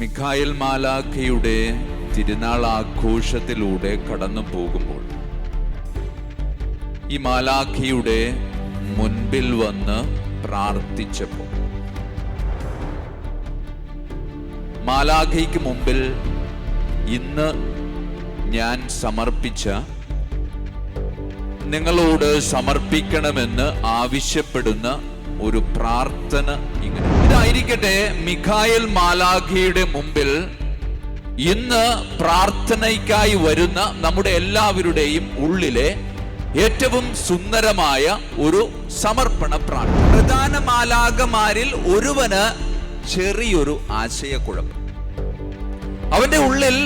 മിഖായൽ മാലാഖയുടെ തിരുനാൾ ആഘോഷത്തിലൂടെ കടന്നു പോകുമ്പോൾ ഈ മാലാഖയുടെ മുൻപിൽ വന്ന് പ്രാർത്ഥിച്ചപ്പോൾ മാലാഖയ്ക്ക് മുമ്പിൽ ഇന്ന് ഞാൻ സമർപ്പിച്ച നിങ്ങളോട് സമർപ്പിക്കണമെന്ന് ആവശ്യപ്പെടുന്ന ഒരു പ്രാർത്ഥന ഇങ്ങനെ. ഇതായിരിക്കട്ടെ മിഖായൽ മാലാഖിയുടെ മുമ്പിൽ ഇന്ന് പ്രാർത്ഥനയ്ക്കായി വരുന്ന നമ്മുടെ എല്ലാവരുടെയും ഉള്ളിലെ ഏറ്റവും സുന്ദരമായ ഒരു സമർപ്പണ പ്രാർത്ഥന. പ്രധാന മാലാകമാരിൽ ഒരുവന് ചെറിയൊരു ആശയക്കുഴപ്പം. അവന്റെ ഉള്ളിൽ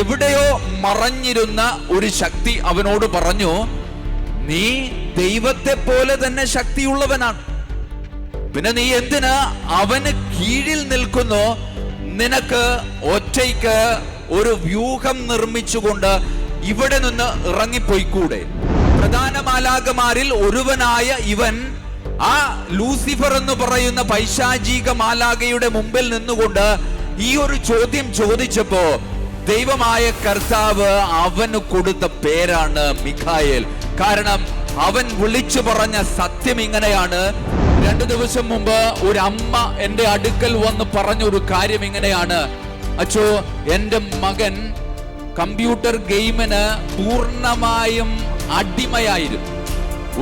എവിടെയോ മറഞ്ഞിരുന്ന ഒരു ശക്തി അവനോട് പറഞ്ഞു നീ ദൈവത്തെ പോലെ തന്നെ ശക്തിയുള്ളവനാണ്. പിന്നെ നീ എന്തിനാ അവന് കീഴിൽ നിൽക്കുന്നു? നിനക്ക് ഒറ്റയ്ക്ക് ഒരു വ്യൂഹം നിർമ്മിച്ചുകൊണ്ട് ഇവിടെ നിന്ന് ഇറങ്ങിപ്പോയിക്കൂടെ? പ്രധാന മാലാകമാരിൽ ഒരുവനായ ഇവൻ ആ ലൂസിഫർ എന്ന് പറയുന്ന പൈശാചിക മാലാകയുടെ മുമ്പിൽ നിന്നുകൊണ്ട് ഈ ഒരു ചോദ്യം ചോദിച്ചപ്പോ ദൈവമായ കർത്താവ് അവന് കൊടുത്ത പേരാണ് മിഖായേൽ. കാരണം അവൻ വിളിച്ചു പറഞ്ഞ സത്യം ഇങ്ങനെയാണ്. രണ്ടു ദിവസം മുമ്പ് ഒരു അമ്മ എന്റെ അടുക്കൽ വന്ന് പറഞ്ഞ ഒരു കാര്യം ഇങ്ങനെയാണ്. അച്ചോ എന്റെ മകൻ കമ്പ്യൂട്ടർ ഗെയിമിന് പൂർണമായും അടിമയായിരുന്നു.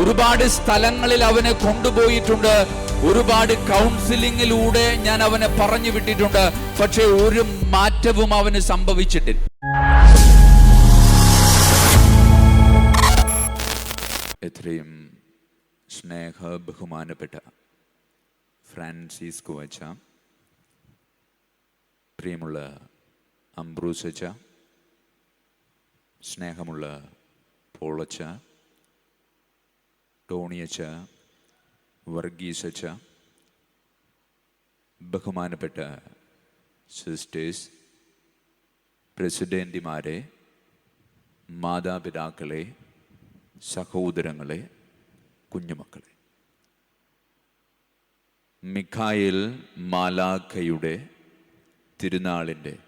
ഒരുപാട് സ്ഥലങ്ങളിൽ അവനെ കൊണ്ടുപോയിട്ടുണ്ട്. ഒരുപാട് കൗൺസിലിങ്ങിലൂടെ ഞാൻ അവനെ പറഞ്ഞു വിട്ടിട്ടുണ്ട്. പക്ഷെ ഒരു മാറ്റവും അവന് സംഭവിച്ചിട്ടില്ല. എത്രയും സ്നേഹ ബഹുമാനപ്പെട്ട ഫ്രാൻസിസ് കുവച്ച പ്രിയമുള്ള അംബ്രൂസച്ച സ്നേഹമുള്ള പോളച്ച ടോണിയച്ച വർഗീസച്ച ബഹുമാനപ്പെട്ട സിസ്റ്റേഴ്സ് പ്രസിഡന്റിമാരെ മാതാപിതാക്കളെ സഹോദരങ്ങളെ കുഞ്ഞുമക്കളെ. മിഖായിൽ മാലാഖയുടെ തിരുനാളിന്റെ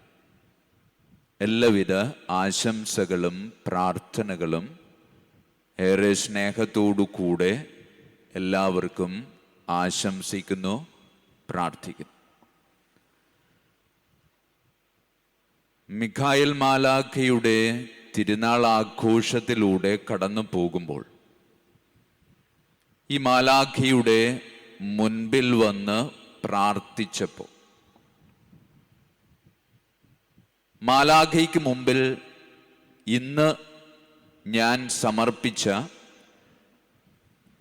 എല്ലാവിധ ആശംസകളും പ്രാർത്ഥനകളും ഏറെ സ്നേഹത്തോടു കൂടെ എല്ലാവർക്കും ആശംസിക്കുന്നു പ്രാർത്ഥിക്കുന്നു. മിഖായൽ മാലാഖയുടെ തിരുനാൾ ആഘോഷത്തിലൂടെ കടന്നു പോകുമ്പോൾ ഈ മാലാഖിയുടെ മുൻപിൽ വന്ന് പ്രാർത്ഥിച്ചപ്പോൾ. മാലാഖയ്ക്ക് മുമ്പിൽ ഇന്ന് ഞാൻ സമർപ്പിച്ച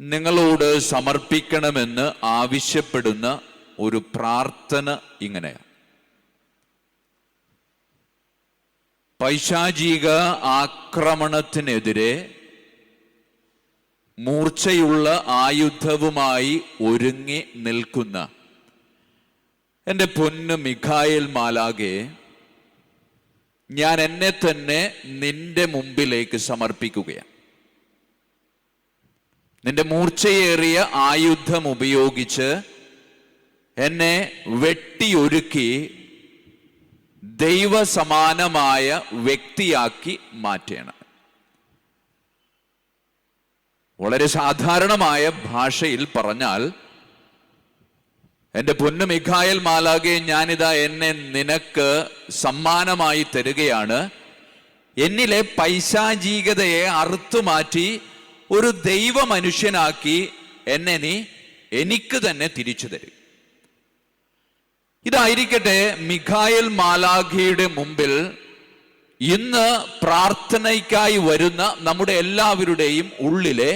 നിങ്ങളോട് സമർപ്പിക്കണമെന്ന് ആവശ്യപ്പെടുന്ന ഒരു പ്രാർത്ഥന ഇങ്ങനെയാണ്. പൈശാചിക ആക്രമണത്തിനെതിരെ മൂർച്ചയുള്ള ആയുധവുമായി ഒരുങ്ങി നിൽക്കുന്ന എന്റെ പൊന്ന് മിഖായൽ മാലാകെ ഞാൻ എന്നെ തന്നെ നിന്റെ മുമ്പിലേക്ക് സമർപ്പിക്കുകയാണ്. നിന്റെ മൂർച്ചയേറിയ ആയുധം ഉപയോഗിച്ച് എന്നെ വെട്ടിയൊരുക്കി ദൈവസമാനമായ വ്യക്തിയാക്കി മാറ്റണം വളരെ സാധാരണമായ ഭാഷയിൽ പറഞ്ഞാൽ എന്റെ പൊന്നു മിഖായൽ മാലാകെ ഞാനിതാ എന്നെ നിനക്ക് സമ്മാനമായി തരികയാണ്. എന്നിലെ പൈശാചീകതയെ അറുത്തുമാറ്റി ഒരു ദൈവ മനുഷ്യനാക്കി എന്നെ നീ എനിക്ക് തന്നെ തിരിച്ചു തരും. ഇതായിരിക്കട്ടെ മിഖായൽ മാലാഖിയുടെ മുമ്പിൽ ഇന്ന് പ്രാർത്ഥനയ്ക്കായി വരുന്ന നമ്മുടെ എല്ലാവരുടെയും ഉള്ളിലെ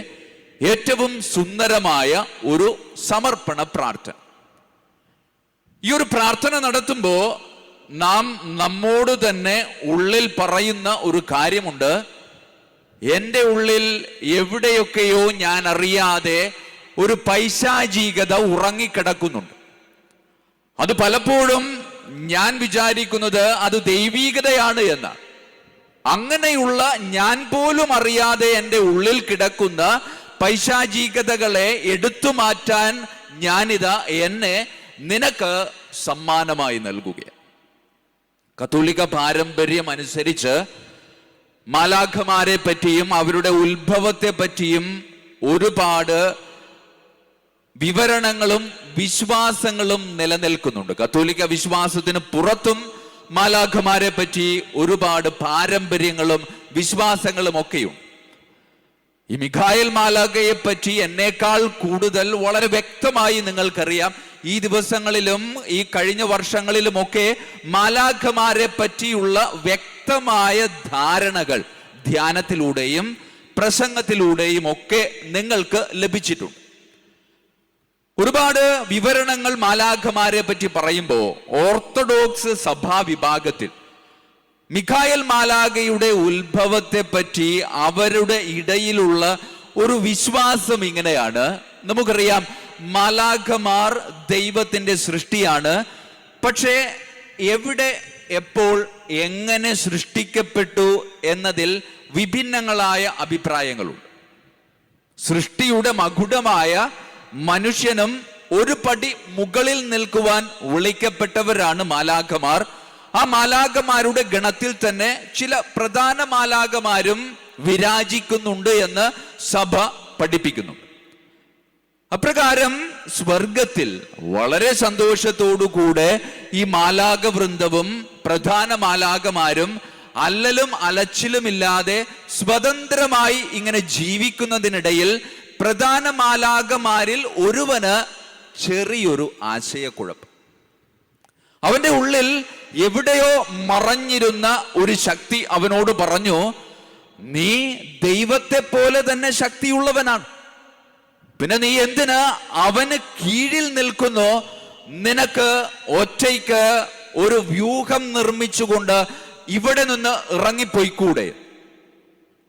ഏറ്റവും സുന്ദരമായ ഒരു സമർപ്പണ പ്രാർത്ഥന. ഈ ഒരു പ്രാർത്ഥന നടത്തുമ്പോൾ നാം നമ്മോട് തന്നെ ഉള്ളിൽ പറയുന്ന ഒരു കാര്യമുണ്ട്. എന്റെ ഉള്ളിൽ എവിടെയൊക്കെയോ ഞാൻ അറിയാതെ ഒരു പൈശാചികത ഉറങ്ങിക്കിടക്കുന്നുണ്ട്. അത് പലപ്പോഴും ഞാൻ വിചാരിക്കുന്നത് അത് ദൈവീകതയാണ് എന്നാണ് അങ്ങനെയുള്ള ഞാൻ പോലും അറിയാതെ എന്റെ ഉള്ളിൽ കിടക്കുന്ന പൈശാചികതകളെ എടുത്തു മാറ്റാൻ ഞാനിതാ എന്നെ നിനക്ക് സമ്മാനമായി നൽകുക. കത്തോലിക്ക പാരമ്പര്യം അനുസരിച്ച് മാലാഖമാരെ പറ്റിയും അവരുടെ ഉത്ഭവത്തെ പറ്റിയും ഒരുപാട് വിവരണങ്ങളും വിശ്വാസങ്ങളും നിലനിൽക്കുന്നുണ്ട്. കത്തോലിക്ക വിശ്വാസത്തിന് പുറത്തും മാലാഖമാരെ പറ്റി ഒരുപാട് പാരമ്പര്യങ്ങളും വിശ്വാസങ്ങളും ഒക്കെയുണ്ട്. ഈ മിഖായൽ മാലാഖയെ പറ്റി എന്നേക്കാൾ കൂടുതൽ വളരെ വ്യക്തമായി നിങ്ങൾക്കറിയാം. ഈ ദിവസങ്ങളിലും ഈ കഴിഞ്ഞ വർഷങ്ങളിലുമൊക്കെ മാലാഖമാരെ പറ്റിയുള്ള വ്യക്തമായ ധാരണകൾ ധ്യാനത്തിലൂടെയും പ്രസംഗത്തിലൂടെയും ഒക്കെ നിങ്ങൾക്ക് ലഭിച്ചിട്ടുണ്ട്. ഒരുപാട് വിവരണങ്ങൾ മാലാഖമാരെ പറ്റി പറയുമ്പോൾ ഓർത്തഡോക്സ് സഭാ വിഭാഗത്തിൽ മിഖായൽ മാലാഖയുടെ ഉത്ഭവത്തെ പറ്റി അവരുടെ ഇടയിലുള്ള ഒരു വിശ്വാസം ഇങ്ങനെയാണ്. നമുക്കറിയാം മാലാഖമാർ ദൈവത്തിന്റെ സൃഷ്ടിയാണ്. പക്ഷേ എവിടെ എപ്പോൾ എങ്ങനെ സൃഷ്ടിക്കപ്പെട്ടു എന്നതിൽ വിഭിന്നങ്ങളായ അഭിപ്രായങ്ങളുണ്ട്. സൃഷ്ടിയുടെ മകുടമായ മനുഷ്യനും ഒരു പടി മുകളിൽ നിൽക്കുവാൻ വിളിക്കപ്പെട്ടവരാണ് മാലാഖമാർ. ആ മാലാകമാരുടെ ഗണത്തിൽ തന്നെ ചില പ്രധാന മാലാകമാരും വിരാജിക്കുന്നുണ്ട് എന്ന് സഭ പഠിപ്പിക്കുന്നു. അപ്രകാരം സ്വർഗത്തിൽ വളരെ സന്തോഷത്തോടുകൂടെ ഈ മാലാക വൃന്ദവും പ്രധാന മാലാകമാരും അല്ലലും അലച്ചിലുമില്ലാതെ സ്വതന്ത്രമായി ഇങ്ങനെ ജീവിക്കുന്നതിനിടയിൽ പ്രധാന മാലാകമാരിൽ ഒരുവന് ചെറിയൊരു ആശയക്കുഴപ്പം. അവന്റെ ഉള്ളിൽ എവിടെയോ മറഞ്ഞിരുന്ന ഒരു ശക്തി അവനോട് പറഞ്ഞു നീ ദൈവത്തെ പോലെ തന്നെ ശക്തിയുള്ളവനാണ്. പിന്നെ നീ എന്തിന് അവന് കീഴിൽ നിൽക്കുന്നു? നിനക്ക് ഒറ്റയ്ക്ക് ഒരു വ്യൂഹം നിർമ്മിച്ചുകൊണ്ട് ഇവിടെ നിന്ന് ഇറങ്ങിപ്പോയിക്കൂടെ?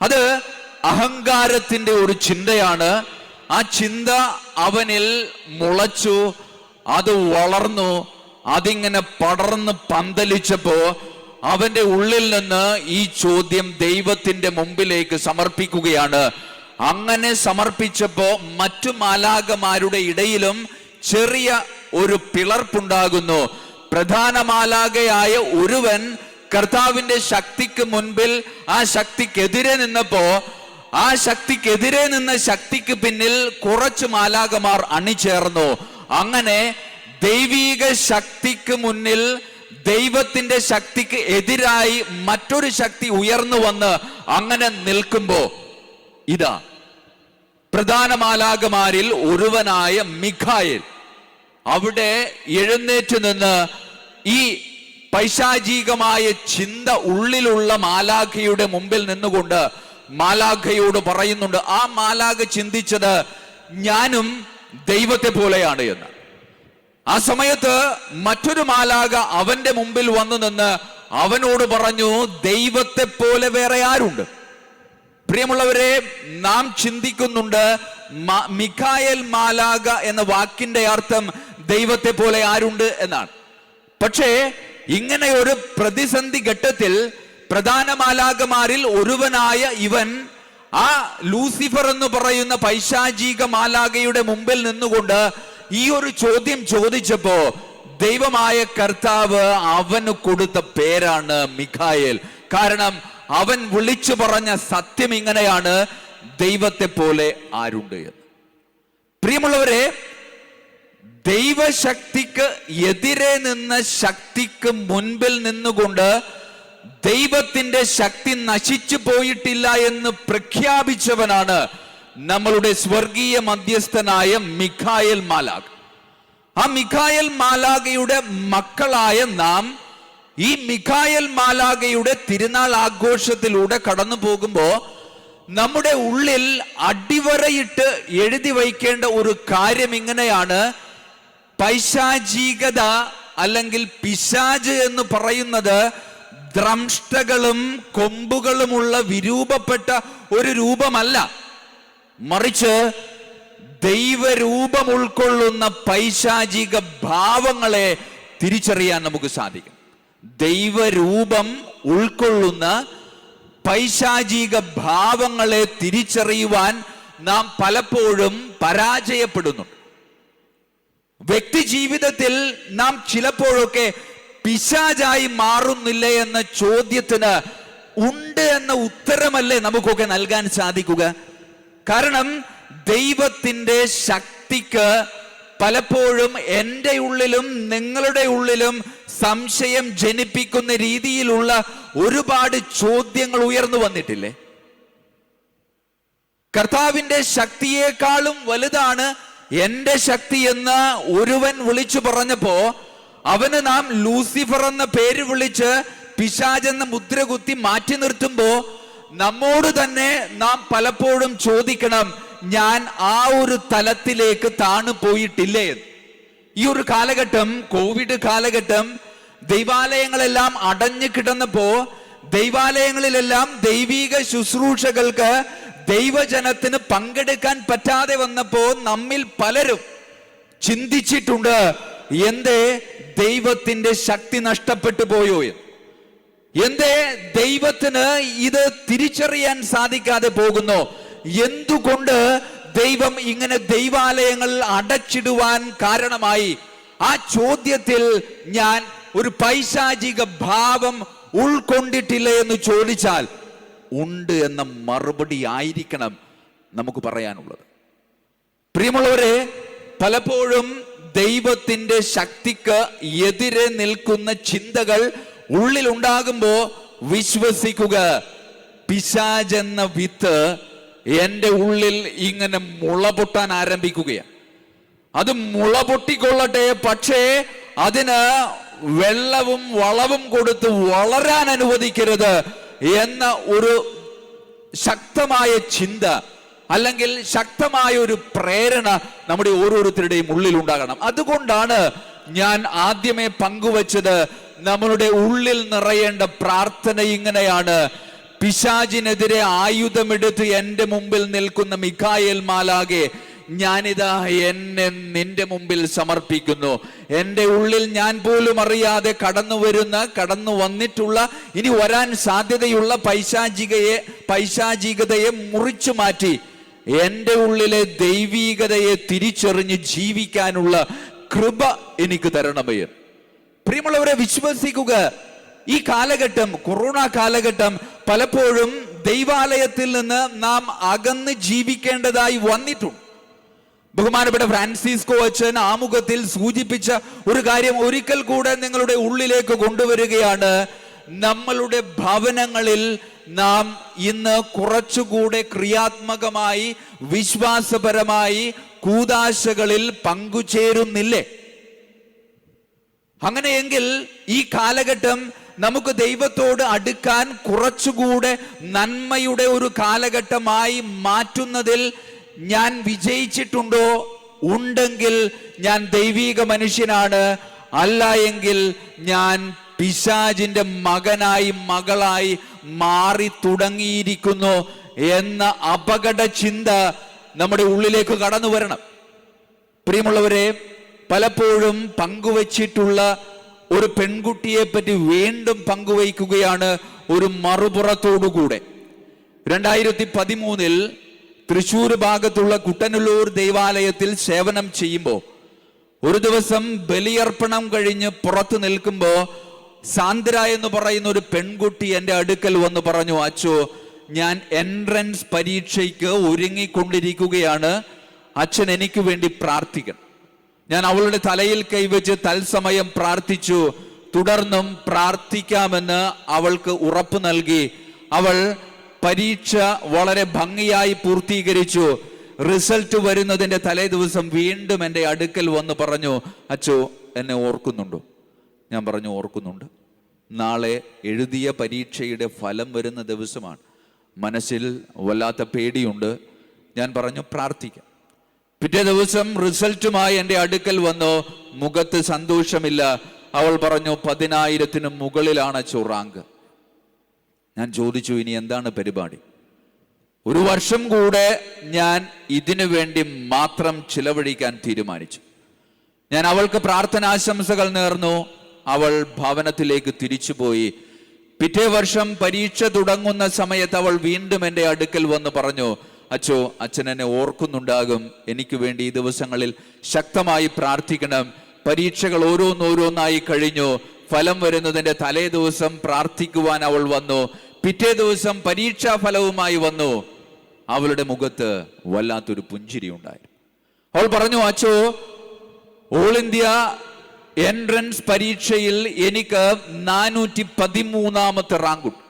അത് അഹങ്കാരത്തിന്റെ ഒരു ചിന്തയാണ്. ആ ചിന്ത അവനിൽ മുളച്ചു അത് വളർന്നു. അതിങ്ങനെ പടർന്ന് പന്തലിച്ചപ്പോ അവന്റെ ഉള്ളിൽ നിന്ന് ഈ ചോദ്യം ദൈവത്തിന്റെ മുമ്പിലേക്ക് സമർപ്പിക്കുകയാണ്. അങ്ങനെ സമർപ്പിച്ചപ്പോ മറ്റു മാലാകമാരുടെ ഇടയിലും ചെറിയ ഒരു പിളർപ്പുണ്ടാകുന്നു. പ്രധാന മാലാകയായ ഒരുവൻ കർത്താവിന്റെ ശക്തിക്ക് മുൻപിൽ ആ ശക്തിക്കെതിരെ നിന്നപ്പോ ആ ശക്തിക്കെതിരെ നിന്ന ശക്തിക്ക് പിന്നിൽ കുറച്ച് മാലാകമാർ അണിചേർന്നു. അങ്ങനെ ദൈവീക ശക്തിക്ക് മുന്നിൽ ദൈവത്തിന്റെ ശക്തിക്ക് എതിരായി മറ്റൊരു ശക്തി ഉയർന്നു വന്ന് അങ്ങനെ നിൽക്കുമ്പോ ഇതാ. പ്രധാന മാലാകമാരിൽ ഒരുവനായ മിഖായേൽ. അവിടെ എഴുന്നേറ്റ് നിന്ന് ഈ പൈശാചികമായ ചിന്ത ഉള്ളിലുള്ള മാലാഖയുടെ മുമ്പിൽ നിന്നുകൊണ്ട് മാലാഖയോട് പറയുന്നുണ്ട് ആ മാലാഖ ചിന്തിച്ചത് ഞാനും ദൈവത്തെ പോലെയാണ് എന്ന്. ആ സമയത്ത് മറ്റൊരു മാലാക അവന്റെ മുമ്പിൽ വന്നു നിന്ന് അവനോട് പറഞ്ഞു ദൈവത്തെ പോലെ വേറെ ആരുണ്ട്? പ്രിയമുള്ളവരെ നാം ചിന്തിക്കുന്നുണ്ട് മിഖായൽ മാലാക എന്ന വാക്കിന്റെ അർത്ഥം ദൈവത്തെ പോലെ ആരുണ്ട് എന്നാണ്. പക്ഷേ ഇങ്ങനെ ഒരു പ്രതിസന്ധി ഘട്ടത്തിൽ പ്രധാന മാലാകമാരിൽ ഒരുവനായ ഇവൻ ആ ലൂസിഫർ എന്ന് പറയുന്ന പൈശാചിക മാലാകയുടെ മുമ്പിൽ നിന്നുകൊണ്ട് ഈ ഒരു ചോദ്യം ചോദിച്ചപ്പോ ദൈവമായ കർത്താവ് അവന് കൊടുത്ത പേരാണ് മിഖായേൽ. കാരണം അവൻ വിളിച്ചു പറഞ്ഞ സത്യം ഇങ്ങനെയാണ് ദൈവത്തെ പോലെ ആരുണ്ട് എന്ന്. പ്രിയമുള്ളവരെ ദൈവശക്തിക്ക് എതിരെ നിന്ന ശക്തിക്ക് മുൻപിൽ നിന്നുകൊണ്ട് ദൈവത്തിന്റെ ശക്തി നശിച്ചു പോയിട്ടില്ല എന്ന് പ്രഖ്യാപിച്ചവനാണ് നമ്മളുടെ സ്വർഗീയ മധ്യസ്ഥനായ മിഖായൽ മാലാഖ്. ആ മിഖായൽ മാലാഖയുടെ മക്കളായ നാം ഈ മിഖായൽ മാലാഖയുടെ തിരുനാൾ ആഘോഷത്തിലൂടെ കടന്നു പോകുമ്പോ നമ്മുടെ ഉള്ളിൽ അടിവരയിട്ട് എഴുതി വയ്ക്കേണ്ട ഒരു കാര്യം ഇങ്ങനെയാണ്. പൈശാചികത അല്ലെങ്കിൽ പിശാജ് എന്ന് പറയുന്നത് ദ്രംഷ്ടകളും കൊമ്പുകളുമുള്ള വിരൂപപ്പെട്ട ഒരു രൂപമല്ല. മറിച്ച് ദൈവരൂപം ഉൾക്കൊള്ളുന്ന പൈശാചിക ഭാവങ്ങളെ തിരിച്ചറിയാൻ നമുക്ക് സാധിക്കും. ദൈവരൂപം ഉൾക്കൊള്ളുന്ന പൈശാചിക ഭാവങ്ങളെ തിരിച്ചറിയുവാൻ നാം പലപ്പോഴും പരാജയപ്പെടുന്നു വ്യക്തി ജീവിതത്തിൽ നാം ചിലപ്പോഴൊക്കെ പിശാചായി മാറുന്നില്ലേ എന്ന ചോദ്യത്തിന് ഉണ്ട് എന്ന ഉത്തരമല്ലേ നമുക്കൊക്കെ നൽകാൻ സാധിക്കുക? കാരണം ദൈവത്തിന്റെ ശക്തിക്ക് പലപ്പോഴും എന്റെ ഉള്ളിലും നിങ്ങളുടെ ഉള്ളിലും സംശയം ജനിപ്പിക്കുന്ന രീതിയിലുള്ള ഒരുപാട് ചോദ്യങ്ങൾ ഉയർന്നു വന്നിട്ടില്ലേ? കർത്താവിന്റെ ശക്തിയേക്കാളും വലുതാണ് എന്റെ ശക്തി എന്ന് ഒരുവൻ വിളിച്ചു പറഞ്ഞപ്പോ അവന് നാം ലൂസിഫർ എന്ന പേര് വിളിച്ച് പിശാജ് എന്ന മുദ്ര കുത്തി മാറ്റി നിർത്തുമ്പോ നമ്മോട് തന്നെ നാം പലപ്പോഴും ചോദിക്കണം ഞാൻ ആ ഒരു തലത്തിലേക്ക് താണു പോയിട്ടില്ലേ? ഈ ഒരു കാലഘട്ടം കോവിഡ് കാലഘട്ടം ദൈവാലയങ്ങളെല്ലാം അടഞ്ഞു കിടന്നപ്പോ ദൈവാലയങ്ങളിലെല്ലാം ദൈവീക ശുശ്രൂഷകൾക്ക് ദൈവജനത്തിന് പങ്കെടുക്കാൻ പറ്റാതെ വന്നപ്പോ നമ്മിൽ പലരും ചിന്തിച്ചിട്ടുണ്ട് എന്തേ ദൈവത്തിന്റെ ശക്തി നഷ്ടപ്പെട്ടു പോയോ എന്ന് എന്തേ? ദൈവത്തിന് ഇത് തിരിച്ചറിയാൻ സാധിക്കാതെ പോകുന്നു. എന്തുകൊണ്ട് ദൈവം ഇങ്ങനെ ദൈവാലയങ്ങൾ അടച്ചിടുവാൻ കാരണമായി? ആ ചോദ്യത്തിൽ ഞാൻ ഒരു പൈശാചിക ഭാവം ഉൾക്കൊണ്ടിട്ടില്ല എന്ന് ചോദിച്ചാൽ ഉണ്ട് എന്ന മറുപടി ആയിരിക്കണം നമുക്ക് പറയാനുള്ളത്. പ്രിയമുള്ളവരെ പലപ്പോഴും ദൈവത്തിന്റെ ശക്തിക്ക് എതിരെ നിൽക്കുന്ന ചിന്തകൾ ഉള്ളിൽ ഉണ്ടാകുമ്പോ വിശ്വസിക്കുക. പിശാജെന്ന വിത്ത് എന്റെ ഉള്ളിൽ ഇങ്ങനെ മുളപൊട്ടാൻ ആരംഭിക്കുകയാണ്. അത് മുള പൊട്ടിക്കൊള്ളട്ടെ പക്ഷേ അതിന് വെള്ളവും വളവും കൊടുത്ത് വളരാൻ അനുവദിക്കരുത് എന്ന ഒരു ശക്തമായ ചിന്ത അല്ലെങ്കിൽ ശക്തമായ ഒരു പ്രേരണ നമ്മുടെ ഓരോരുത്തരുടെയും ഉള്ളിൽ ഉണ്ടാകണം അതുകൊണ്ടാണ് ഞാൻ ആദ്യമേ പങ്കുവച്ചത് നമ്മളുടെ ഉള്ളിൽ നിറയേണ്ട പ്രാർത്ഥന ഇങ്ങനെയാണ്. പിശാചിനെതിരെ ആയുധമെടുത്ത് എന്റെ മുമ്പിൽ നിൽക്കുന്ന മിഖായേൽ മാലാകെ ഞാനിതാ എന്നെ നിന്റെ മുമ്പിൽ സമർപ്പിക്കുന്നു. എന്റെ ഉള്ളിൽ ഞാൻ പോലും അറിയാതെ കടന്നു വരുന്ന കടന്നു വന്നിട്ടുള്ള ഇനി വരാൻ സാധ്യതയുള്ള പൈശാചികയെ പൈശാചികതയെ മുറിച്ചു മാറ്റി എന്റെ ഉള്ളിലെ ദൈവീകതയെ തിരിച്ചറിഞ്ഞ് ജീവിക്കാനുള്ള കൃപ എനിക്ക് തരണമേ പ്രിയമുള്ളവരെ വിശ്വസിക്കുക. ഈ കാലഘട്ടം കൊറോണ കാലഘട്ടം പലപ്പോഴും ദൈവാലയത്തിൽ നിന്ന് നാം അകന്ന് ജീവിക്കേണ്ടതായി വന്നിട്ടുണ്ട്. ബഹുമാനപ്പെട്ട ഫ്രാൻസിസ്കോ അച്ഛൻ ആമുഖത്തിൽ സൂചിപ്പിച്ച ഒരു കാര്യം ഒരിക്കൽ കൂടെ നിങ്ങളുടെ ഉള്ളിലേക്ക് കൊണ്ടുവരികയാണ്. നമ്മളുടെ ഭവനങ്ങളിൽ നാം ഇന്ന് കുറച്ചുകൂടെ ക്രിയാത്മകമായി വിശ്വാസപരമായി കൂതാശകളിൽ പങ്കുചേരുന്നില്ലേ? അങ്ങനെയെങ്കിൽ ഈ കാലഘട്ടം നമുക്ക് ദൈവത്തോട് അടുക്കാൻ കുറച്ചുകൂടെ നന്മയുടെ ഒരു കാലഘട്ടമായി മാറ്റുന്നതിൽ ഞാൻ വിജയിച്ചിട്ടുണ്ടോ? ഉണ്ടെങ്കിൽ ഞാൻ ദൈവീക മനുഷ്യനാണ്. അല്ല എങ്കിൽ ഞാൻ പിശാജിന്റെ മകനായി മകളായി മാറി തുടങ്ങിയിരിക്കുന്നു എന്ന അപകട ചിന്ത നമ്മുടെ ഉള്ളിലേക്ക് കടന്നു വരണം. പ്രിയമുള്ളവരെ പലപ്പോഴും പങ്കുവച്ചിട്ടുള്ള ഒരു പെൺകുട്ടിയെ പറ്റി വീണ്ടും പങ്കുവയ്ക്കുകയാണ് ഒരു മറുപുറത്തോടുകൂടെ. രണ്ടായിരത്തി പതിമൂന്നിൽ തൃശൂർ ഭാഗത്തുള്ള കുട്ടനല്ലൂർ ദേവാലയത്തിൽ സേവനം ചെയ്യുമ്പോൾ ഒരു ദിവസം ബലിയർപ്പണം കഴിഞ്ഞ് പുറത്തു നിൽക്കുമ്പോൾ സാന്ദ്ര എന്ന് പറയുന്ന ഒരു പെൺകുട്ടി എന്റെ അടുക്കൽ വന്ന് പറഞ്ഞു അച്ചോ ഞാൻ എൻട്രൻസ് പരീക്ഷയ്ക്ക് ഒരുങ്ങിക്കൊണ്ടിരിക്കുകയാണ്. അച്ഛൻ എനിക്ക് വേണ്ടി പ്രാർത്ഥിക്കണം. ഞാൻ അവളുടെ തലയിൽ കൈവച്ച് തത്സമയം പ്രാർത്ഥിച്ചു. തുടർന്നും പ്രാർത്ഥിക്കാമെന്ന് അവൾക്ക് ഉറപ്പ് നൽകി. അവൾ പരീക്ഷ വളരെ ഭംഗിയായി പൂർത്തീകരിച്ചു. റിസൾട്ട് വരുന്നതിന്റെ തലേ ദിവസം വീണ്ടും എന്റെ അടുക്കൽ വന്ന് പറഞ്ഞു അച്ചോ എന്നെ ഓർക്കുന്നുണ്ടോ? ഞാൻ പറഞ്ഞു ഓർക്കുന്നുണ്ട്. നാളെ എഴുതിയ പരീക്ഷയുടെ ഫലം വരുന്ന ദിവസമാണ്. മനസ്സിൽ വല്ലാത്ത പേടിയുണ്ട്. ഞാൻ പറഞ്ഞു പ്രാർത്ഥിക്കാം. പിറ്റേ ദിവസം റിസൾട്ടുമായി എന്റെ അടുക്കൽ വന്നു. മുഖത്ത് സന്തോഷമില്ല. അവൾ പറഞ്ഞു പതിനായിരത്തിന് മുകളിലാണ് ചുറാങ്ക് ഞാൻ ചോദിച്ചു ഇനി എന്താണ് പരിപാടി? ഒരു വർഷം കൂടെ ഞാൻ ഇതിനു വേണ്ടി മാത്രം ചിലവഴിക്കാൻ തീരുമാനിച്ചു. ഞാൻ അവൾക്ക് പ്രാർത്ഥനാശംസകൾ നേർന്നു. അവൾ ഭവനത്തിലേക്ക് തിരിച്ചുപോയി പിറ്റേ വർഷം പരീക്ഷ തുടങ്ങുന്ന സമയത്ത് അവൾ വീണ്ടും എന്റെ അടുക്കൽ വന്ന് പറഞ്ഞു അച്ചോ അച്ഛൻ എന്നെ ഓർക്കുന്നുണ്ടാകും. എനിക്ക് വേണ്ടി ഈ ദിവസങ്ങളിൽ ശക്തമായി പ്രാർത്ഥിക്കണം. പരീക്ഷകൾ ഓരോന്നോരോന്നായി കഴിഞ്ഞു. ഫലം വരുന്നതിന്റെ തലേ ദിവസം പ്രാർത്ഥിക്കുവാൻ അവൾ വന്നു. പിറ്റേ ദിവസം പരീക്ഷാ ഫലവുമായി വന്നു. അവളുടെ മുഖത്ത് വല്ലാത്തൊരു പുഞ്ചിരി ഉണ്ടായിരുന്നു. അവൾ പറഞ്ഞു അച്ചോ ഓൾ ഇന്ത്യ എൻട്രൻസ് പരീക്ഷയിൽ എനിക്ക് നാനൂറ്റി പതിമൂന്നാമത്തെ റാങ്കുണ്ട്.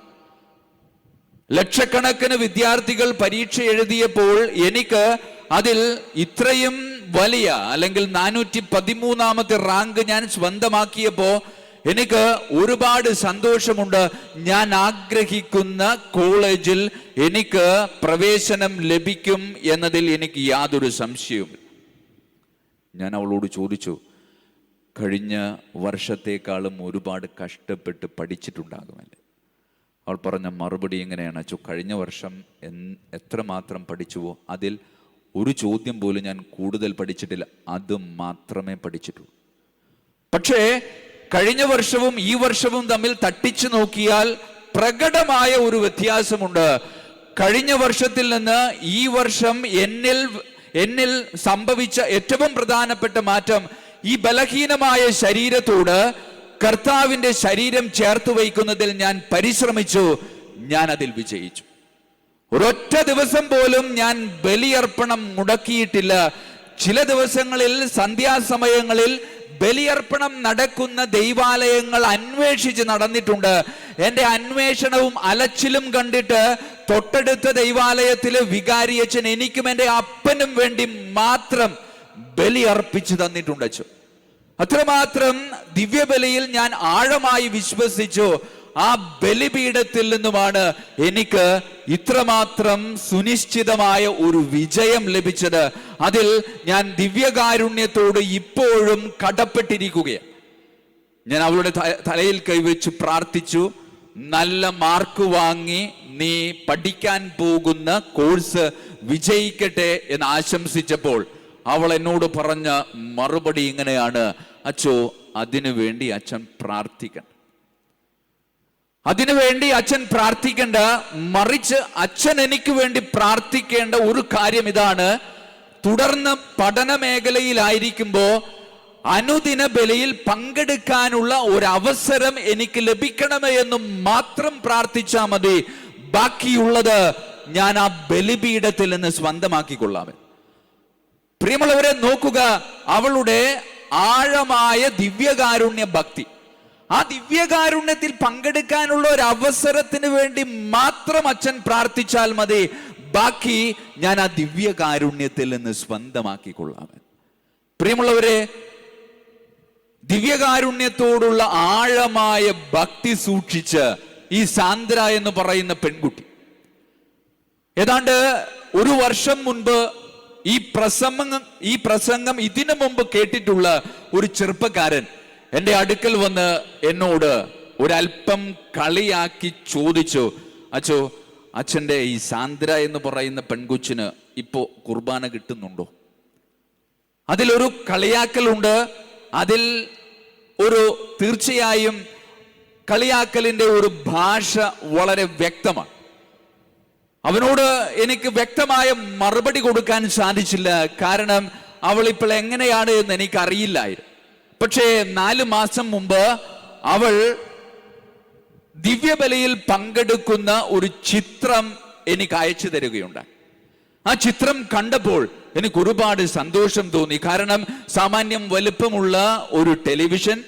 ലക്ഷക്കണക്കിന് വിദ്യാർത്ഥികൾ പരീക്ഷ എഴുതിയപ്പോൾ എനിക്ക് അതിൽ ഇത്രയും വലിയ അല്ലെങ്കിൽ നാനൂറ്റി പതിമൂന്നാമത്തെ റാങ്ക് ഞാൻ സ്വന്തമാക്കിയപ്പോ എനിക്ക് ഒരുപാട് സന്തോഷമുണ്ട്. ഞാൻ ആഗ്രഹിക്കുന്ന കോളേജിൽ എനിക്ക് പ്രവേശനം ലഭിക്കും എന്നതിൽ എനിക്ക് യാതൊരു സംശയവും ഞാൻ അവളോട് ചോദിച്ചു കഴിഞ്ഞ വർഷത്തേക്കാളും ഒരുപാട് കഷ്ടപ്പെട്ട് പഠിച്ചിട്ടുണ്ടാകുമല്ലേ? അവൾ പറഞ്ഞ മറുപടി എങ്ങനെയാണ്? അച്ചു കഴിഞ്ഞ വർഷം എൻ- എത്രമാത്രം പഠിച്ചുവോ അതിൽ ഒരു ചോദ്യം പോലും ഞാൻ കൂടുതൽ പഠിച്ചിട്ടില്ല. അത് മാത്രമേ പഠിച്ചിട്ടുള്ളൂ. പക്ഷേ കഴിഞ്ഞ വർഷവും ഈ വർഷവും തമ്മിൽ തട്ടിച്ചു നോക്കിയാൽ പ്രകടമായ ഒരു വ്യത്യാസമുണ്ട്. കഴിഞ്ഞ വർഷത്തിൽ നിന്ന് ഈ വർഷം എന്നിൽ എന്നിൽ സംഭവിച്ച ഏറ്റവും പ്രധാനപ്പെട്ട മാറ്റം ഈ ബലഹീനമായ ശരീരത്തോട് കർത്താവിന്റെ ശരീരം ചേർത്ത് വയ്ക്കുന്നതിൽ ഞാൻ പരിശ്രമിച്ചു ഞാൻ അതിൽ വിജയിച്ചു. ഒരൊറ്റ ദിവസം പോലും ഞാൻ ബലിയർപ്പണം മുടക്കിയിട്ടില്ല. ചില ദിവസങ്ങളിൽ സന്ധ്യാസമയങ്ങളിൽ ബലിയർപ്പണം നടക്കുന്ന ദൈവാലയങ്ങൾ അന്വേഷിച്ച് നടന്നിട്ടുണ്ട്. എന്റെ അന്വേഷണവും അലച്ചിലും കണ്ടിട്ട് തൊട്ടടുത്ത ദൈവാലയത്തിലെ വികാരിയച്ഛൻ എനിക്കും എന്റെ അപ്പനും വേണ്ടി മാത്രം ബലി അർപ്പിച്ചു തന്നിട്ടുണ്ട് അത്രമാത്രം ദിവ്യബലിയിൽ ഞാൻ ആഴമായി വിശ്വസിച്ചു. ആ ബലിപീഠത്തിൽ നിന്നുമാണ് എനിക്ക് ഇത്രമാത്രം സുനിശ്ചിതമായ ഒരു വിജയം ലഭിച്ചത്. അതിൽ ഞാൻ ദിവ്യകാരുണ്യത്തോട് ഇപ്പോഴും കടപ്പെട്ടിരിക്കുകയാണ്. ഞാൻ അവളുടെ തലയിൽ കൈവച്ച് പ്രാർത്ഥിച്ചു. നല്ല മാർക്ക് വാങ്ങി നീ പഠിക്കാൻ പോകുന്ന കോഴ്സ് വിജയിക്കട്ടെ എന്ന് ആശംസിച്ചപ്പോൾ അവൾ എന്നോട് പറഞ്ഞ മറുപടി ഇങ്ങനെയാണ്. അച്ചോ അതിനു വേണ്ടി അച്ഛൻ പ്രാർത്ഥിക്കണം. അതിനുവേണ്ടി അച്ഛൻ പ്രാർത്ഥിക്കേണ്ട മറിച്ച് അച്ഛൻ എനിക്ക് വേണ്ടി പ്രാർത്ഥിക്കേണ്ട ഒരു കാര്യം ഇതാണ്. തുടർന്ന് പഠന മേഖലയിലായിരിക്കുമ്പോ അനുദിന ബലിയിൽ പങ്കെടുക്കാനുള്ള ഒരു അവസരം എനിക്ക് ലഭിക്കണമേ എന്ന് മാത്രം പ്രാർത്ഥിച്ചാൽ മതി. ബാക്കിയുള്ളത് ഞാൻ ആ ബലിപീഠത്തിൽ നിന്ന് സ്വന്തമാക്കിക്കൊള്ളാമേ പ്രിയമുള്ളവരെ നോക്കുക. അവളുടെ ആഴമായ ദിവ്യകാരുണ്യ ഭക്തി. ആ ദിവ്യകാരുണ്യത്തിൽ പങ്കെടുക്കാനുള്ള ഒരു അവസരത്തിന് വേണ്ടി മാത്രം അച്ഛൻ പ്രാർത്ഥിച്ചാൽ മതി. ബാക്കി ഞാൻ ആ ദിവ്യകാരുണ്യത്തിൽ നിന്ന് സ്വന്തമാക്കിക്കൊള്ളാമൻ പ്രിയമുള്ളവരെ ദിവ്യകാരുണ്യത്തോടുള്ള ആഴമായ ഭക്തി സൂക്ഷിച്ച് ഈ സാന്ദ്ര എന്ന് പറയുന്ന പെൺകുട്ടി. ഏതാണ്ട് ഒരു വർഷം മുൻപ് ഈ പ്രസംഗം ഈ പ്രസംഗം ഇതിനു മുമ്പ് കേട്ടിട്ടുള്ള ഒരു ചെറുപ്പക്കാരൻ എന്റെ അടുക്കൽ വന്ന് എന്നോട് ഒരല്പം കളിയാക്കി ചോദിച്ചു അച്ചോ അച്ഛന്റെ ഈ സാന്ദ്ര എന്ന് പറയുന്ന പെൺകൊച്ചിന് ഇപ്പോ കുർബാന കിട്ടുന്നുണ്ടോ? അതിലൊരു കളിയാക്കലുണ്ട് അതിൽ ഒരു തീർച്ചയായും കളിയാക്കലിന്റെ ഒരു ഭാഷ വളരെ വ്യക്തമാണ്. അവനോട് എനിക്ക് വ്യക്തമായ മറുപടി കൊടുക്കാൻ സാധിച്ചില്ല. കാരണം അവൾ ഇപ്പോൾ എങ്ങനെയാണ് എന്ന് എനിക്ക് അറിയില്ലായിരുന്നു പക്ഷേ നാല് മാസം മുമ്പ് അവൾ ദിവ്യബലയിൽ പങ്കെടുക്കുന്ന ഒരു ചിത്രം എനിക്ക് അയച്ചു തരികയുണ്ടായി. ആ ചിത്രം കണ്ടപ്പോൾ എനിക്ക് ഒരുപാട് സന്തോഷം തോന്നി. കാരണം സാമാന്യം വലുപ്പമുള്ള ഒരു ടെലിവിഷൻ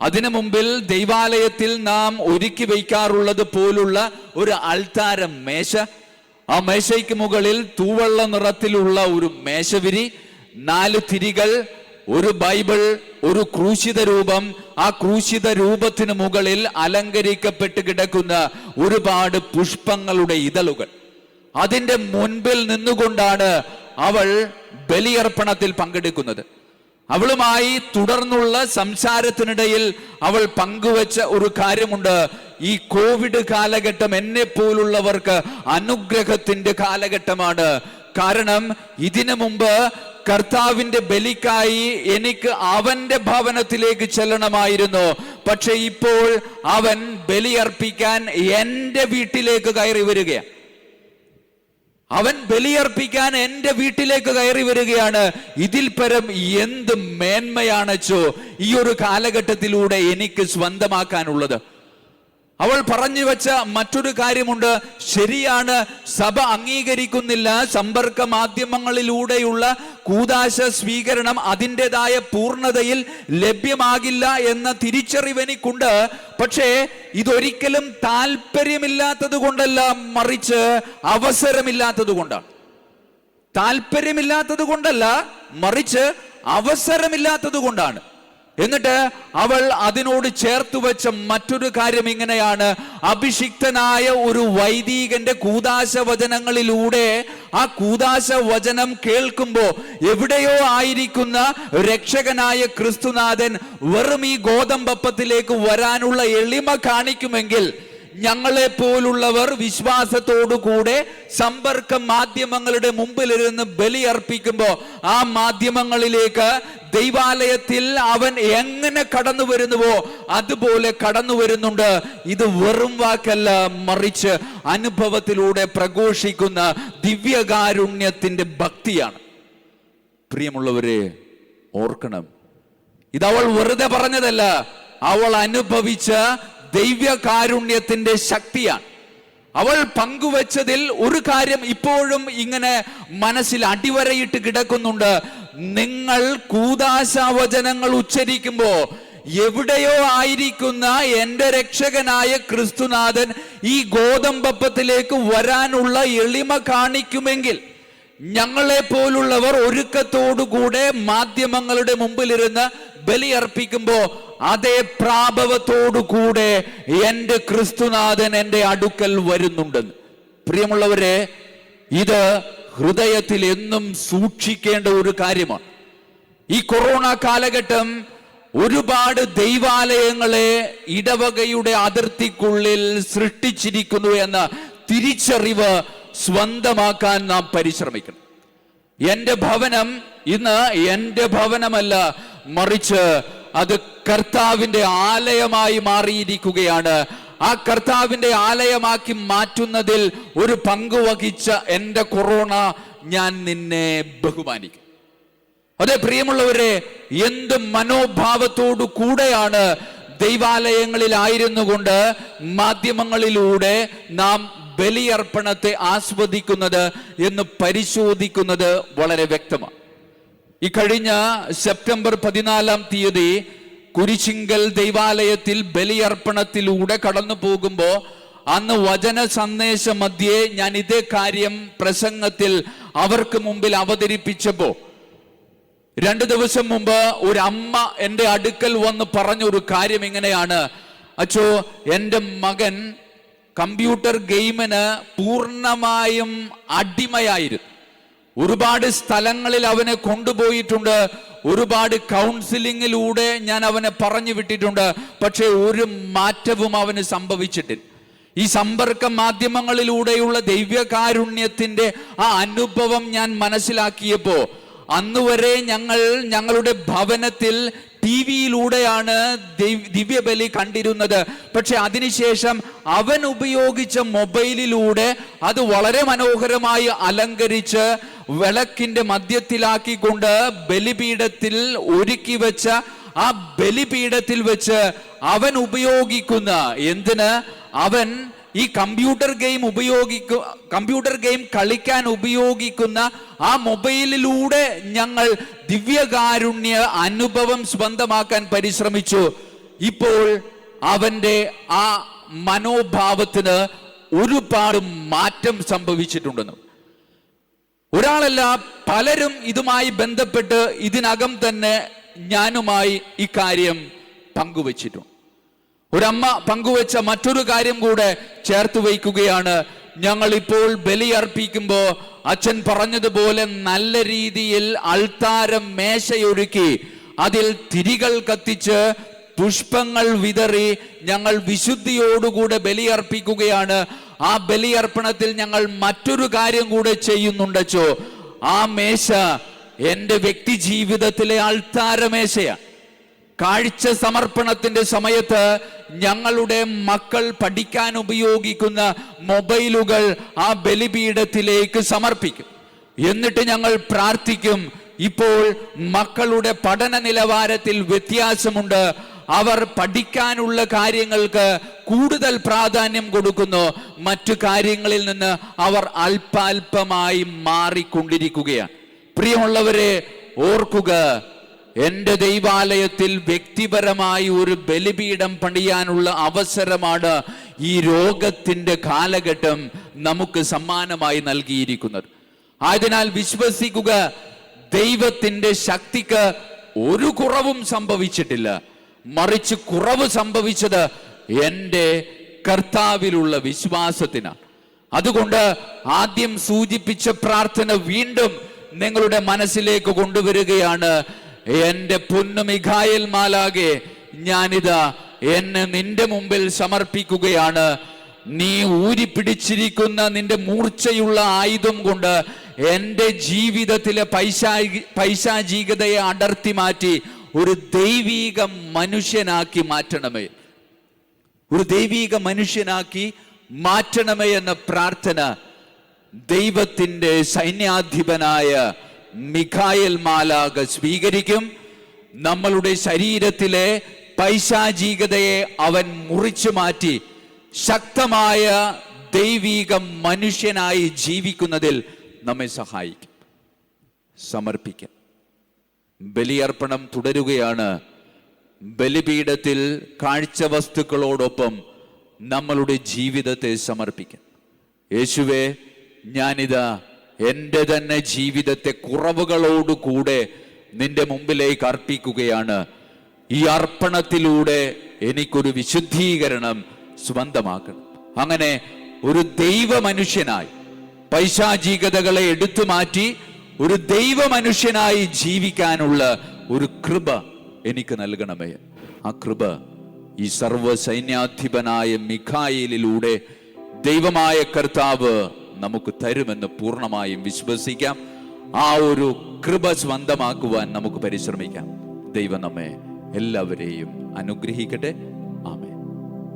അതിനു മുമ്പിൽ ദൈവാലയത്തിൽ നാം ഒരുക്കി വയ്ക്കാറുള്ളത് പോലുള്ള ഒരു അൾത്താരം മേശ ആ മേശയ്ക്ക് മുകളിൽ തൂവെള്ള നിറത്തിലുള്ള ഒരു മേശവിരി നാല് തിരികൾ ഒരു ബൈബിൾ ഒരു ക്രൂശിത രൂപം. ആ ക്രൂശിത രൂപത്തിന് മുകളിൽ അലങ്കരിക്കപ്പെട്ട് കിടക്കുന്ന ഒരുപാട് പുഷ്പങ്ങളുടെ ഇതളുകൾ. അതിന്റെ മുൻപിൽ നിന്നുകൊണ്ടാണ് അവൾ ബലിയർപ്പണത്തിൽ പങ്കെടുക്കുന്നത്. അവളുമായി തുടർന്നുള്ള സംസാരത്തിനിടയിൽ അവൾ പങ്കുവച്ച ഒരു കാര്യമുണ്ട്. ഈ കോവിഡ് കാലഘട്ടം എന്നെ പോലുള്ളവർക്ക് അനുഗ്രഹത്തിന്റെ കാലഘട്ടമാണ്. കാരണം ഇതിനു മുമ്പ് കർത്താവിന്റെ ബലിക്കായി എനിക്ക് അവന്റെ ഭവനത്തിലേക്ക് ചെല്ലണമായിരുന്നു. പക്ഷെ ഇപ്പോൾ അവൻ ബലിയർപ്പിക്കാൻ എന്റെ വീട്ടിലേക്ക് കയറി വരികയാണ്. അവൻ ബലിയർപ്പിക്കാൻ എന്റെ വീട്ടിലേക്ക് കയറി വരികയാണ്. ഇതിൽ പരം എന്ത് മേന്മയാണച്ചോ ഈ ഒരു കാലഘട്ടത്തിലൂടെ എനിക്ക് സ്വന്തമാക്കാനുള്ളത്. അവൾ പറഞ്ഞു വെച്ച മറ്റൊരു കാര്യമുണ്ട്. ശരിയാണ് സഭ അംഗീകരിക്കുന്നില്ല. സമ്പർക്ക മാധ്യമങ്ങളിലൂടെയുള്ള കൂതാശ സ്വീകരണം അതിന്റെതായ പൂർണതയിൽ ലഭ്യമാകില്ല എന്ന തിരിച്ചറിവെനിക്കുണ്ട്. പക്ഷേ ഇതൊരിക്കലും താല്പര്യമില്ലാത്തത് കൊണ്ടല്ല മറിച്ച് അവസരമില്ലാത്തത് കൊണ്ടാണ് താല്പര്യമില്ലാത്തത് കൊണ്ടല്ല മറിച്ച് അവസരമില്ലാത്തത് കൊണ്ടാണ് എന്നിട്ട് അവൾ അതിനോട് ചേർത്ത് വെച്ച മറ്റൊരു കാര്യം ഇങ്ങനെയാണ്. അഭിഷിക്തനായ ഒരു വൈദികന്റെ കൂതാശ വചനങ്ങളിലൂടെ ആ കൂതാശ വചനം കേൾക്കുമ്പോ എവിടെയോ ആയിരിക്കുന്ന രക്ഷകനായ ക്രിസ്തുനാഥൻ വെറും ഈ ഗോതമ്പപ്പത്തിലേക്ക് വരാനുള്ള എളിമ കാണിക്കുമെങ്കിൽ ഞങ്ങളെ പോലുള്ളവർ വിശ്വാസത്തോടു കൂടെ സമ്പർക്ക മാധ്യമങ്ങളുടെ മുമ്പിലിരുന്ന് ബലി അർപ്പിക്കുമ്പോ ആ മാധ്യമങ്ങളിലേക്ക് ദൈവാലയത്തിൽ അവൻ എങ്ങനെ കടന്നു വരുന്നുവോ അതുപോലെ കടന്നു വരുന്നുണ്ട്. ഇത് വെറും വാക്കല്ല മറിച്ച് അനുഭവത്തിലൂടെ പ്രഘോഷിക്കുന്ന ദിവ്യകാരുണ്യത്തിന്റെ ഭക്തിയാണ്. പ്രിയമുള്ളവരെ ഓർക്കണം. ഇതവൾ വെറുതെ പറഞ്ഞതല്ല. അവൾ അനുഭവിച്ച ദൈവകാരുണ്യത്തിന്റെ ശക്തിയാണ്. അവൾ പങ്കുവച്ചതിൽ ഒരു കാര്യം ഇപ്പോഴും ഇങ്ങനെ മനസ്സിൽ അടിവരയിട്ട് കിടക്കുന്നുണ്ട്. നിങ്ങൾ കൂതാശാവചനങ്ങൾ ഉച്ചരിക്കുമ്പോ എവിടെയോ ആയിരിക്കുന്ന എന്റെ രക്ഷകനായ ക്രിസ്തുനാഥൻ ഈ ഗോതമ്പപ്പത്തിലേക്ക് വരാനുള്ള എളിമ കാണിക്കുമെങ്കിൽ ഞങ്ങളെ പോലുള്ളവർ ഒരുക്കത്തോടുകൂടെ മാധ്യമങ്ങളുടെ മുമ്പിലിരുന്ന് ബലിയർപ്പിക്കുമ്പോ അതേ പ്രാഭവത്തോടു കൂടെ എന്റെ ക്രിസ്തുനാഥൻ എന്റെ അടുക്കൽ വരുന്നുണ്ടെന്ന് പ്രിയമുള്ളവരെ ഇത് ഹൃദയത്തിൽ എന്നും സൂക്ഷിക്കേണ്ട ഒരു കാര്യമാണ്. ഈ കൊറോണ കാലഘട്ടം ഒരുപാട് ദൈവാലയങ്ങളെ ഇടവകയുടെ അതിർത്തിക്കുള്ളിൽ സൃഷ്ടിച്ചിരിക്കുന്നു എന്ന തിരിച്ചറിവ് സ്വന്തമാക്കാൻ നാം പരിശ്രമിക്കണം. എന്റെ ഭവനം ഇന്ന് എന്റെ ഭവനമല്ല മറിച്ച് അത് കർത്താവിന്റെ ആലയമായി മാറിയിരിക്കുകയാണ്. ആ കർത്താവിന്റെ ആലയമാക്കി മാറ്റുന്നതിൽ ഒരു പങ്ക് വഹിച്ച എന്റെ കൊറോണ ഞാൻ നിന്നെ ബഹുമാനിക്കും. അതെ പ്രിയമുള്ളവരെ എന്ത് മനോഭാവത്തോടു കൂടെയാണ് ദൈവാലയങ്ങളിലായിരുന്നു കൊണ്ട് മാധ്യമങ്ങളിലൂടെ നാം ബലിയർപ്പണത്തെ ആസ്വദിക്കുന്നത് എന്ന് പരിശോധിക്കുന്നത് വളരെ വ്യക്തമാണ്. ഈ കഴിഞ്ഞ സെപ്റ്റംബർ പതിനാലാം തീയതി കുരിശിങ്കൽ ദൈവാലയത്തിൽ ബലിയർപ്പണത്തിലൂടെ കടന്നു പോകുമ്പോൾ അന്ന് വചന സന്ദേശ മധ്യേ ഞാൻ ഇതേ കാര്യം പ്രസംഗത്തിൽ അവർക്ക് മുമ്പിൽ അവതരിപ്പിച്ചപ്പോ രണ്ടു ദിവസം മുമ്പ് ഒരു അമ്മ എന്റെ അടുക്കൽ വന്ന് പറഞ്ഞ ഒരു കാര്യം ഇങ്ങനെയാണ്. അച്ചോ എന്റെ മകൻ കമ്പ്യൂട്ടർ ഗെയിമിന് പൂർണമായും അടിമയായിരുന്നു. ഒരുപാട് സ്ഥലങ്ങളിൽ അവനെ കൊണ്ടുപോയിട്ടുണ്ട്. ഒരുപാട് കൗൺസിലിങ്ങിലൂടെ ഞാൻ അവനെ പറഞ്ഞു വിട്ടിട്ടുണ്ട്. പക്ഷെ ഒരു മാറ്റവും അവന് സംഭവിച്ചിട്ടില്ല. ഈ സമ്പർക്ക മാധ്യമങ്ങളിലൂടെയുള്ള ദൈവകാരുണ്യത്തിന്റെ ആ അനുഭവം ഞാൻ മനസ്സിലാക്കിയപ്പോ അന്നുവരെ ഞങ്ങൾ ഞങ്ങളുടെ ഭവനത്തിൽ ടി വിയിലൂടെയാണ് ദിവ്യബലി കണ്ടിരുന്നത്. പക്ഷെ അതിനുശേഷം അവൻ ഉപയോഗിച്ച മൊബൈലിലൂടെ അത് വളരെ മനോഹരമായി അലങ്കരിച്ച് വിളക്കിന്റെ മധ്യത്തിലാക്കിക്കൊണ്ട് ബലിപീഠത്തിൽ ഒരുക്കി വെച്ച ആ ബലിപീഠത്തിൽ വെച്ച് അവൻ ഉപയോഗിക്കുന്ന എന്തിന്? അവൻ ഈ കമ്പ്യൂട്ടർ ഗെയിം ഉപയോഗിക്കു കമ്പ്യൂട്ടർ ഗെയിം കളിക്കാൻ ഉപയോഗിക്കുന്ന ആ മൊബൈലിലൂടെ ഞങ്ങൾ ദിവ്യകാരുണ്യ അനുഭവം സ്വന്തമാക്കാൻ പരിശ്രമിച്ചു. ഇപ്പോൾ അവന്റെ ആ മനോഭാവത്തിന് ഒരുപാട് മാറ്റം സംഭവിച്ചിട്ടുണ്ടെന്ന്. ഒരാളല്ല പലരും ഇതുമായി ബന്ധപ്പെട്ട് ഇതിനകം തന്നെ ഞാനുമായി ഇക്കാര്യം പങ്കുവച്ചിട്ടുണ്ട്. ഒരമ്മ പങ്കുവെച്ച മറ്റൊരു കാര്യം കൂടെ ചേർത്ത് വയ്ക്കുകയാണ്. ഞങ്ങൾ ഇപ്പോൾ ബലിയർപ്പിക്കുമ്പോൾ അച്ഛൻ പറഞ്ഞതുപോലെ നല്ല രീതിയിൽ അൾത്താരം മേശയൊരുക്കി അതിൽ തിരികൾ കത്തിച്ച് പുഷ്പങ്ങൾ വിതറി ഞങ്ങൾ വിശുദ്ധിയോടുകൂടെ ബലിയർപ്പിക്കുകയാണ് ആ ബലിയർപ്പണത്തിൽ ഞങ്ങൾ മറ്റൊരു കാര്യം കൂടെ ചെയ്യുന്നുണ്ടച്ചോ? ആ മേശ എന്റെ വ്യക്തി ജീവിതത്തിലെ അൾത്താര മേശയാണ് കാഴ്ച സമർപ്പണത്തിന്റെ സമയത്ത് ഞങ്ങളുടെ മക്കൾ പഠിക്കാൻ ഉപയോഗിക്കുന്ന മൊബൈലുകൾ ആ ബലിപീഠത്തിലേക്ക് സമർപ്പിക്കും. എന്നിട്ട് ഞങ്ങൾ പ്രാർത്ഥിക്കും ഇപ്പോൾ മക്കളുടെ പഠന നിലവാരത്തിൽ വ്യത്യാസമുണ്ട്. അവർ പഠിക്കാനുള്ള കാര്യങ്ങൾക്ക് കൂടുതൽ പ്രാധാന്യം കൊടുക്കുന്നു. മറ്റു കാര്യങ്ങളിൽ നിന്ന് അവർ അല്പാൽപമായി മാറിക്കൊണ്ടിരിക്കുകയാണ്. പ്രിയമുള്ളവരെ ഓർക്കുക എന്റെ ദൈവാലയത്തിൽ വ്യക്തിപരമായി ഒരു ബലിപീഠം പണിയാനുള്ള അവസരമാണ് ഈ രോഗത്തിന്റെ കാലഘട്ടം നമുക്ക് സമ്മാനമായി നൽകിയിരിക്കുന്നത്. ആയതിനാൽ വിശ്വസിക്കുക ദൈവത്തിന്റെ ശക്തിക്ക് ഒരു കുറവും സംഭവിച്ചിട്ടില്ല. മറിച്ച് കുറവ് സംഭവിച്ചത് എന്റെ കർത്താവിലുള്ള വിശ്വാസത്തിനാണ്. അതുകൊണ്ട് ആദ്യം സൂചിപ്പിച്ച പ്രാർത്ഥന വീണ്ടും നിങ്ങളുടെ മനസ്സിലേക്ക് കൊണ്ടുവരികയാണ്. എന്റെ പൊന്നു മിഖായൽ മാലാകെ ഞാനിതാ എന്നെ നിന്റെ മുമ്പിൽ സമർപ്പിക്കുകയാണ്. നീ ഊരിപ്പിടിച്ചിരിക്കുന്ന നിന്റെ മൂർച്ചയുള്ള ആയുധം കൊണ്ട് എന്റെ ജീവിതത്തിലെ പൈശാ പൈശാചികതയെ അടർത്തി മാറ്റി ഒരു ദൈവീക മനുഷ്യനാക്കി മാറ്റണമേ. ഒരു ദൈവീക മനുഷ്യനാക്കി മാറ്റണമേ എന്ന പ്രാർത്ഥന ദൈവത്തിന്റെ സൈന്യാധിപനായ മിഖായൽ മാലാക സ്വീകരിക്കും. നമ്മളുടെ ശരീരത്തിലെ പൈശാചികതയെ അവൻ മുറിച്ചു മാറ്റി ശക്തമായ ദൈവീക മനുഷ്യനായി ജീവിക്കുന്നതിൽ നമ്മെ സഹായിക്കും. സമർപ്പിക്കാം. ബലിയർപ്പണം തുടരുകയാണ്. ബലിപീഠത്തിൽ കാഴ്ച വസ്തുക്കളോടൊപ്പം നമ്മളുടെ ജീവിതത്തെ സമർപ്പിക്കാം. യേശുവേ ഞാനിതാ എന്റെ തന്നെ ജീവിതത്തെ കുറവുകളോടുകൂടെ നിന്റെ മുമ്പിലേക്ക് അർപ്പിക്കുകയാണ്. ഈ അർപ്പണത്തിലൂടെ എനിക്കൊരു വിശുദ്ധീകരണം സ്വന്തമാക്കണം അങ്ങനെ ഒരു ദൈവ മനുഷ്യനായി പൈശാചികതകളെ എടുത്തു മാറ്റി ഒരു ദൈവ മനുഷ്യനായി ജീവിക്കാനുള്ള ഒരു കൃപ എനിക്ക് നൽകണമേ. ആ കൃപ ഈ സർവ സൈന്യാധിപനായ മിഖായിലൂടെ ദൈവമായ കർത്താവ് നമുക്ക് തരുമെന്ന് പൂർണമായും വിശ്വസിക്കാം. ആ ഒരു കൃപ സ്വന്തമാക്കുവാൻ നമുക്ക് പരിശ്രമിക്കാം. ദൈവം നമ്മെ എല്ലാവരെയും അനുഗ്രഹിക്കട്ടെ.